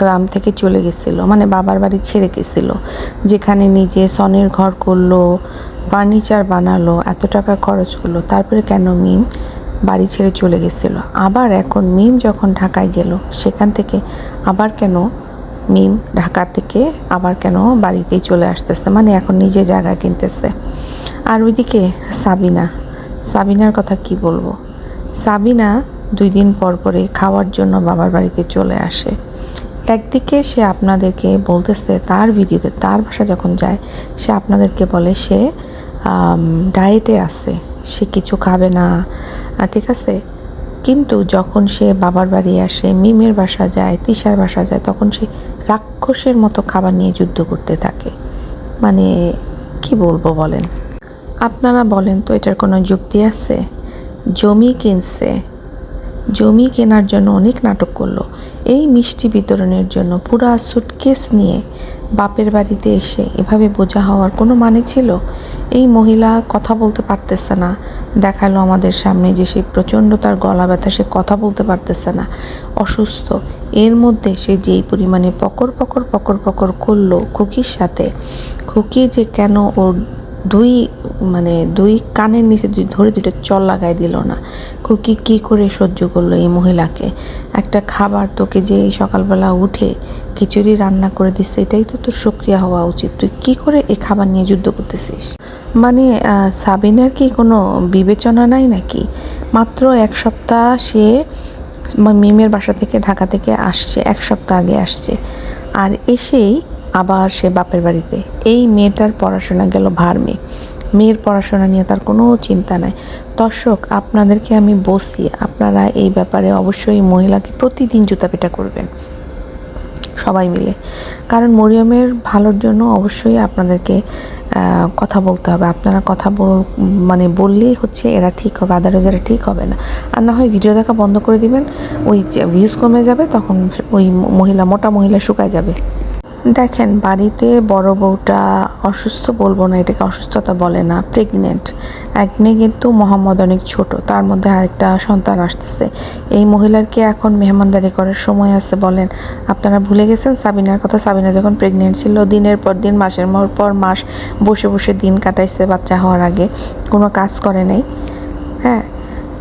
গ্রাম থেকে চলে গেছিল মানে বাবার বাড়ি ছেড়ে গেছিল, যেখানে নিজে সনের ঘর করল ফার্নিচার বানালো, এত টাকা খরচ করল, তারপরে কেন মিম বাড়ি ছেড়ে চলে গেছিল? আবার এখন মিম যখন ঢাকায় গেল, সেখান থেকে আবার কেন মিম ঢাকা থেকে আবার কেন বাড়িতেই চলে আসতেছে? মানে এখন নিজে জায়গা কিনতেছে। আর ওইদিকে সাবিনা, সাবিনার কথা কি বলব? সাবিনা দুই দিন পর পরে খাওয়ার জন্য বাবার বাড়িতে চলে আসে। একদিকে সে আপনাদেরকে বলতেছে তার ভিডিওতে, তার বাসা যখন যায়, সে আপনাদেরকে বলে সে ডায়েটে আছে, সে কিছু খাবে না ঠিক আছে? কিন্তু যখন সে বাবার বাড়ি আসে, মিমের বাসা যায়, তিশার বাসা যায়, তখন সে রাক্ষসের মতো খাবার নিয়ে যুদ্ধ করতে থাকে। মানে কি বলব বলেন? আপনারা বলেন তো এটার কোনো যুক্তি আছে? জমি কিনছে। জমি কেনার জন্য অনেক নাটক করল। এই মিষ্টি বিতরণের জন্য পুরা সুটকেস নিয়ে বাপের বাড়িতে এসে এভাবে বোঝা হওয়ার কোনো মানে ছিল? এই মহিলা কথা বলতে পারতেছে না। দেখাল আমাদের সামনে যে সে প্রচণ্ড তার গলা ব্যথা, সে কথা বলতে পারতেছে না। অসুস্থ। এর মধ্যে সে যেই পরিমাণে পকর পকর পকর পকর করল খুকির সাথে। খুকি যে কেন ওর দুই মানে দুই কানের নিচে দুই ধরে দুইটা চল লাগাই দিল না। খুকি কি করে সহ্য করল এই মহিলাকে? একটা খাবার তোকে যে সকালবেলা উঠে খিচুড়ি রান্না করে দিচ্ছে, এটাই তো তোর সক্রিয়া হওয়া উচিত। তুই কি করে এই খাবার নিয়ে যুদ্ধ করতেছিস? মানে সাবিনার কি কোনো বিবেচনা নাই নাকি? মাত্র এক সপ্তাহ সে মিমের বাসা থেকে ঢাকা থেকে আসছে, এক সপ্তাহ আগে আসছে। আর এসেই আবার সে বাপের বাড়িতে। এই মেয়েটার পড়াশোনা গেল ভার্মে। মেয়ের পড়াশোনা নিয়ে তার কোনো চিন্তা নাই। দর্শক, আপনাদেরকে আমি বসি আপনারা এই ব্যাপারে অবশ্যই মহিলাকে প্রতিদিন জুতা পেটা করবেন। সবাই মিলে। কারণ মরিয়মের ভালোর জন্য অবশ্যই আপনাদেরকে কথা বলতে হবে। আপনারা কথা বল মানে বললেই হচ্ছে এরা ঠিক হবে আদারওয়াইজ এরা ঠিক হবে না। আর না হয় ভিডিও দেখা বন্ধ করে দিবেন, ওই ভিউজ কমে যাবে, তখন ওই মহিলা, মোটা মহিলা শুকায় যাবে। দেখেন, বাড়িতে বড় বউটা অসুস্থ বলব না, এটাকে অসুস্থতা বলে না প্রেগনেন্ট একনে কিন্তু মোহাম্মদ অনেক ছোট, তার মধ্যে আরেকটা সন্তান আসতেছে। এই মহিলার কি এখন মেহমানদারি করার সময় আছে বলেন? আপনারা ভুলে গেছেন সাবিনার কথা? সাবিনা যখন প্রেগনেন্ট ছিল, দিনের পর দিন, মাসের পর মাস বসে বসে দিন কাটাইছে বাচ্চা হওয়ার আগে। কোনো কাজ করে নাই। হ্যাঁ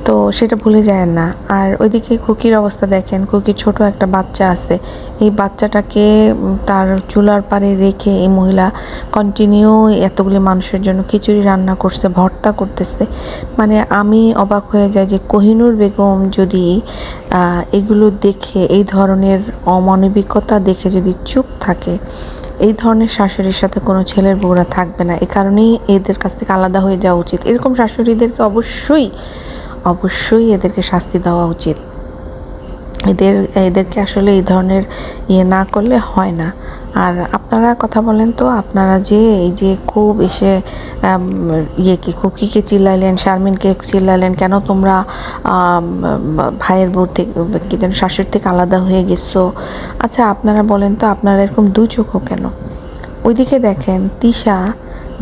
তো সেটা ভুলে যায় না। আর ওইদিকে খুকির অবস্থা দেখেন খুকির ছোট একটা বাচ্চা আছে। এই বাচ্চাটাকে তার চুলার পারে রেখে এই মহিলা কন্টিনিউ এতগুলি মানুষের জন্য খিচুড়ি রান্না করছে, ভর্তা করতেছে। মানে আমি অবাক হয়ে যাই যে কোহিনুর বেগম যদি এগুলো দেখে, এই ধরনের অমানবিকতা দেখে যদি চুপ থাকে, এই ধরনের শাশুড়ির সাথে কোনো ছেলের বউরা থাকবে না। এ কারণেই এদের কাছ থেকে আলাদা হয়ে যাওয়া উচিত। এরকম শাশুড়িদেরকে অবশ্যই অবশ্যই এদেরকে শাস্তি দেওয়া উচিত। এদের, এদেরকে আসলে এই ধরনের ইয়ে না করলে হয় না। আর আপনারা কথা বলেন তো, আপনারা যে, এই যে খুব এসে ইয়ে কি খুকিকে চিল্লাইলেন, শারমিনকে চিল্লাইলেন, কেন তোমরা ভাইয়ের বউ থেকে, কি যেন শাশুড়ি থেকে আলাদা হয়ে গেছো? আচ্ছা আপনারা বলেন তো, আপনারা এরকম দু চোখও কেন? ওইদিকে দেখেন, তিশা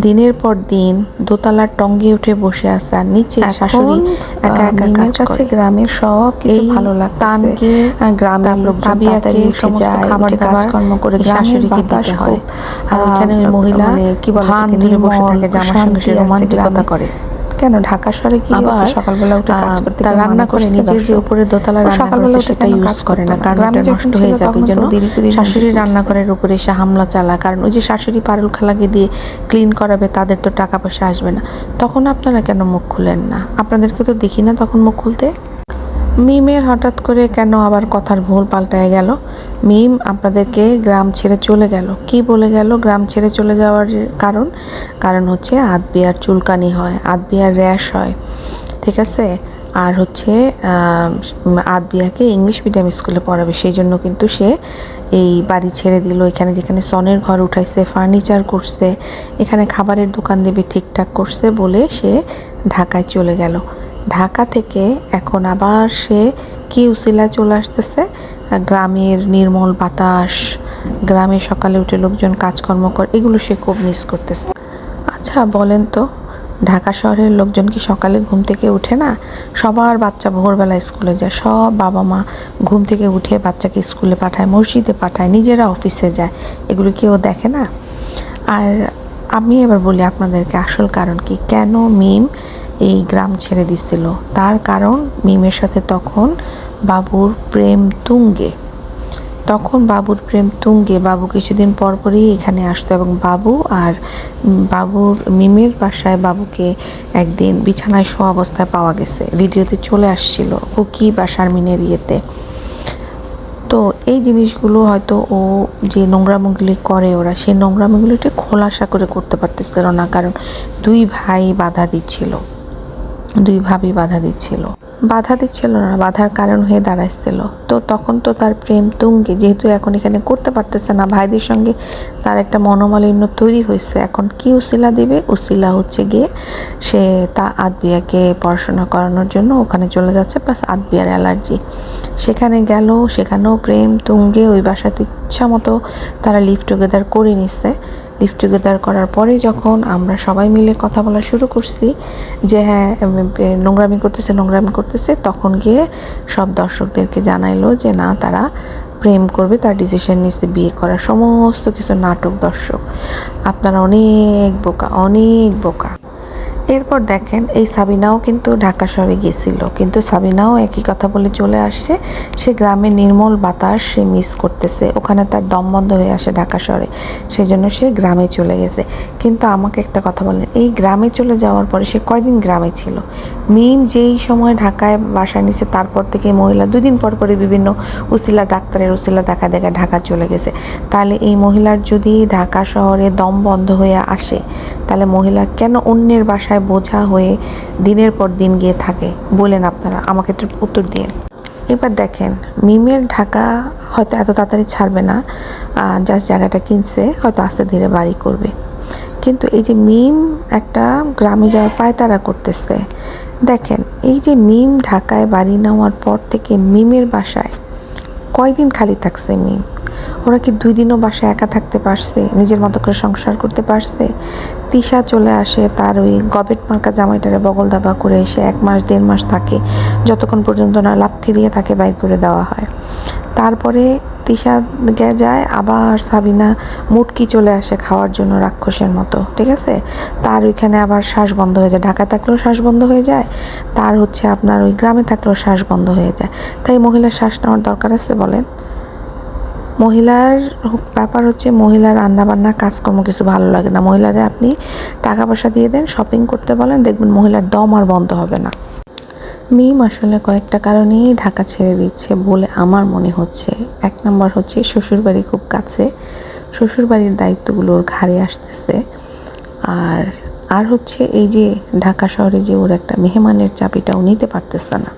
দিনের পর দিন দোতলার টঙ্গে উঠে বসে আছে আর নিচে শাশুড়ি একা একা কাজ কাছে গ্রামের সব কিছু ভালো লাগছে আর গ্রামের খাবার কাজকর্ম করে শাশুড়িকে দিতে হয়। আর ওখানে ওই মহিলা কি বলে বসে থাকে জামার সঙ্গে রোমান্টিকতা করে। কেন? ঢাকা শহরে কি আবার সকালবেলা উঠে কাজ করতে তার রান্না করে নিজে যে উপরে দোতলা রান্না সকালবেলা উঠে সেটা ইউজ করে না? কারণ এটা নষ্ট হয়ে যাবে এই জন্য শাশুড়ি রান্নাঘরের উপরে সে হামলা চালা কারণ ওই যে শাশুড়ি পারুল খালাকে দিয়ে ক্লিন করাবে তাদের তো টাকা পয়সা আসবে না। তখন আপনারা কেন মুখ খুলেন না? আপনাদেরকে তো দেখি না তখন মুখ খুলতে? মিমের হঠাৎ করে কেন আবার কথার ভুল পাল্টায় গেল? মিম আপনাদেরকে গ্রাম ছেড়ে চলে গেল। কি বলে গেল গ্রাম ছেড়ে চলে যাওয়ার কারণ? কারণ হচ্ছে আদবিয়ার চুলকানি হয়, আদবিয়ার র্যাশ হয়। ঠিক আছে? আর হচ্ছে আদবিয়াকে ইংলিশ মিডিয়াম স্কুলে পড়াবে। সেই জন্য কিন্তু সে এই বাড়ি ছেড়ে দিল। এখানে যেখানে সনের ঘর উঠাইছে, ফার্নিচার করছে, এখানে খাবারের দোকান দেবে, ঠিকঠাক করছে বলে সে ঢাকায় চলে গেল। ঢাকা থেকে এখন আবার সে কি উসিলায় চলে আসতেছে? গ্রামের নির্মল বাতাস, গ্রামে সকালে উঠে লোকজন কাজকর্ম করে, এগুলো সে খুব মিস করতেছে। আচ্ছা বলেন তো, ঢাকা শহরের লোকজন কি সকালে ঘুম থেকে উঠে না? সবার বাচ্চা ভোরবেলা স্কুলে যায়, সব বাবা মা ঘুম থেকে উঠে বাচ্চাকে স্কুলে পাঠায়, মসজিদে পাঠায়, নিজেরা অফিসে যায়, এগুলো কেউ দেখে না? আর আমি এবার বলি আপনাদেরকে আসল কারণ কি? কেন মিম এই গ্রাম ছেড়ে দিছিল। তার কারণ মিমের সাথে তখন বাবুর প্রেম তুঙ্গে। তখন বাবুর প্রেম তুঙ্গে। বাবু কিছুদিন পর পরই এখানে আসতো এবং বাবু আর বাবুর, মিমের বাসায় বাবুকে একদিন বিছানায় শোয়া অবস্থায় পাওয়া গেছে। ভিডিওতে চলে আসছিল কুকি বা শারমিনের ইয়েতে। তো এই জিনিসগুলো হয়তো ও যে নোংরামোগুলি করে ওরা, সেই নোংরামোগুলিটা খোলাসা করে করতে পারতেছিল না, কারণ দুই ভাই বাধা দিচ্ছিল। দুই ভাবি বাধা দিচ্ছিল। বাধা দিচ্ছিল না, বাধার কারণ হয়ে দাঁড়াচ্ছিল। তো তখন তো তার প্রেম তুঙ্গে, যেহেতু এখন এখানে করতে পারতেছে না, ভাইদের সঙ্গে তার একটা মনোমালিন্য তৈরি হয়েছে। এখন কি উসিলা দিবে? উসিলা হচ্ছে গিয়ে সে তা আদবিয়াকে পড়াশোনা করানোর জন্য ওখানে চলে যাচ্ছে প্লাস আদবিয়ার অ্যালার্জি। সেখানে গেল, সেখানেও প্রেম তুঙ্গে, ওই বাসাতে ইচ্ছা মতো তারা লিভ টুগেদার করে নিচ্ছে লিভ টুগেদার করার পরে যখন আমরা সবাই মিলে কথা বলা শুরু করছি, যে হ্যাঁ নোংরামি করতেছে নোংরামি করতেছে, তখন গিয়ে সব দর্শকদেরকে জানাইলো যে না, তারা প্রেম করবে, তার ডিসিশন নিচ্ছে বিয়ে করার সমস্ত কিছু নাটক দর্শক। আপনারা অনেক বোকা অনেক বোকা। এরপর দেখেন, এই সাবিনাও কিন্তু ঢাকা শহরে গেছিল কিন্তু সাবিনাও একই কথা বলে চলে আসছে, সে গ্রামের নির্মল বাতাস সে মিস করতেছে, ওখানে তার দম বন্ধ হয়ে আসে ঢাকা শহরে সেই জন্য সে গ্রামে চলে গেছে। কিন্তু আমাকে একটা কথা বলেন, এই গ্রামে চলে যাওয়ার পরে সে কয়দিন গ্রামে ছিল? মিম যেই সময় ঢাকায় বাসা নিছে, তারপর থেকে মহিলা, দুদিন পর পরে বিভিন্ন উসিলা, ডাক্তারের উসিলা দেখা দেখা ঢাকা চলে গেছে। তাহলে এই মহিলার যদি ঢাকা শহরে দম বন্ধ হয়ে আসে তাহলে মহিলা কেন অন্যের বাসায় বোঝা হয়ে দিনের পর দিন গিয়ে থাকে? বলেন আপনারা, আমাকে একটু উত্তর দিয়ে এবার দেখেন, মিমের ঢাকা হয়তো এত তাড়াতাড়ি ছাড়বে না জাস্ট জায়গাটা কিনছে, হয়তো আস্তে ধীরে বাড়ি করবে। কিন্তু এই যে মিম একটা গ্রামে যাওয়ার পায়তারা করতেছে, দেখেন, এই যে মিম ঢাকায় বাড়ি নেওয়ার পর থেকে মিমের বাসায় কয়দিন খালি থাকছে মিম? ওরা কি দুই দিনও বাসায় একা থাকতে পারছে, নিজের মতো করে সংসার করতে পারছে? তিশা চলে আসে তার ওই গবেট মার্কা জামাইটারে বগল দাবা করে এসে এক মাস, দেড় মাস থাকে। যতক্ষণ পর্যন্ত না লাথি দিয়ে তাকে বাইর করে দেওয়া হয়। তারপরে তিশা যায়, আবার সাবিনা মুটকি চলে আসে খাওয়ার জন্য রাক্ষসের মতো, ঠিক আছে? তার ওইখানে আবার শ্বাস বন্ধ হয়ে যায়। ঢাকা থাকলেও শ্বাস বন্ধ হয়ে যায়, তার হচ্ছে আপনার ওই গ্রামে থাকলেও শ্বাস বন্ধ হয়ে যায়। তাই মহিলার শ্বাস নেওয়ার দরকার আছে বলেন? মহিলার ব্যাপার হচ্ছে মহিলার রান্নাবান্না কাজকর্ম কিছু ভালো লাগে না। মহিলারে আপনি টাকা পয়সা দিয়ে দেন শপিং করতে বলেন, দেখবেন মহিলার দম আর বন্ধ হবে না। মিম আসলে কয়েকটা কারণেই ঢাকা ছেড়ে দিচ্ছে বলে আমার মনে হচ্ছে। এক নম্বর হচ্ছে শ্বশুরবাড়ি খুব কাছে, শ্বশুরবাড়ির দায়িত্বগুলো ওর ঘাড়ে আসতেছে। আর আর হচ্ছে এই যে ঢাকা শহরে যে ওর একটা মেহমানের চাবিটাও নিতে পারতেছে না।